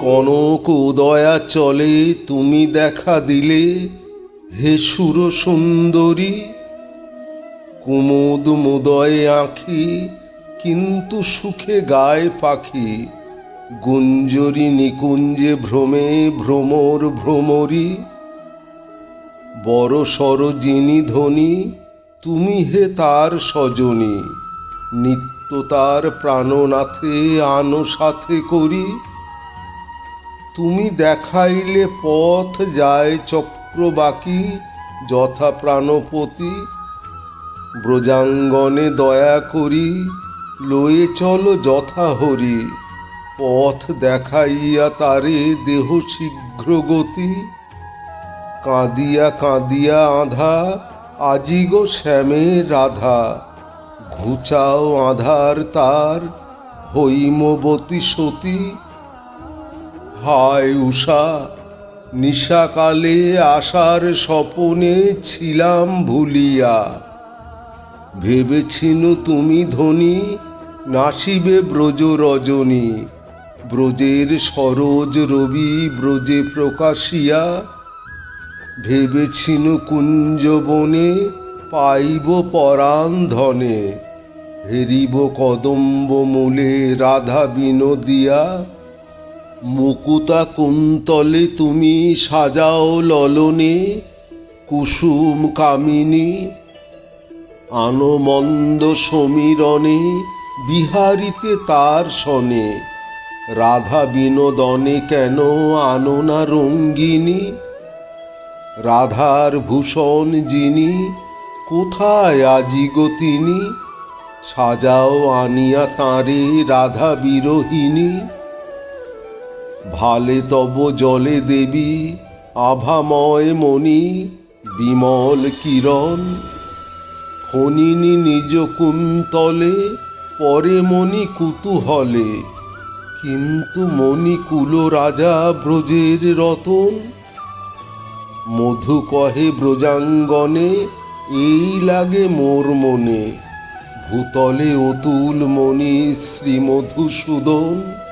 কনক উদয়া চলে, তুমি দেখা দিলে। হে সুর সুন্দরী, কুমুদ মুদয় আঁখি, কিন্তু সুখে গায়ে পাখি। গুঞ্জরি নিকুঞ্জে ভ্রমে ভ্রমর ভ্রমরী। বড় সর যিনি ধনী তুমি হে তার সজনী, নিত্য তার প্রাণনাথে আনো সাথে করি। তুমি দেখাইলে পথ যায় চক্রবাকি যথা প্রাণপতি, ব্রজাঙ্গনে দয়া করি, লয়ে চলো যথা হরি। পথ দেখাইয়া তারে দেহ শীঘ্র গতি কাঁদিয়া কাঁদিয়া আধা আজি গো শ্যামে রাধা, ঘুচাও আধার তার হৈমবতী সতী। হায় উষা নিশাকালে আসার স্বপনে ছিলাম ভুলিয়া। ভেবেছিনু তুমি ধনী, নাসিবে ব্রজ রজনী। ব্রজের সরোজ রবি ব্রজে প্রকাশিয়া ভেবেছিনু কুঞ্জবনে, পাইব পরাণ ধনে হেরিব কদম্ব মূলে রাধা বিনোদিয়া, মুকুতা কুন্তলে তুমি সাজাও ললনে, কুসুম কামিনী, আনমন্দ সমীরণে বিহারিতে তার শনে। রাধা বিনোদনে কেন আনো না রঙ্গিনী? রাধার ভূষণ যিনি, কোথায় আজি তিনি? সাজাও আনিয়া তাঁরে রাধা বিরোহিনী ভালে তব জলে দেবী, আভাময় মণি, বিমল কিরণ। ফণিনী নিজ কুন্তলে, পরে মণি কুতূহলে। কিন্তু মণি কুল রাজা ব্রজের রতন। মধু কহে ব্রজাঙ্গনে এই লাগে মোর মনে। ভূতলে অতুল মনি শ্রী মধুসূদন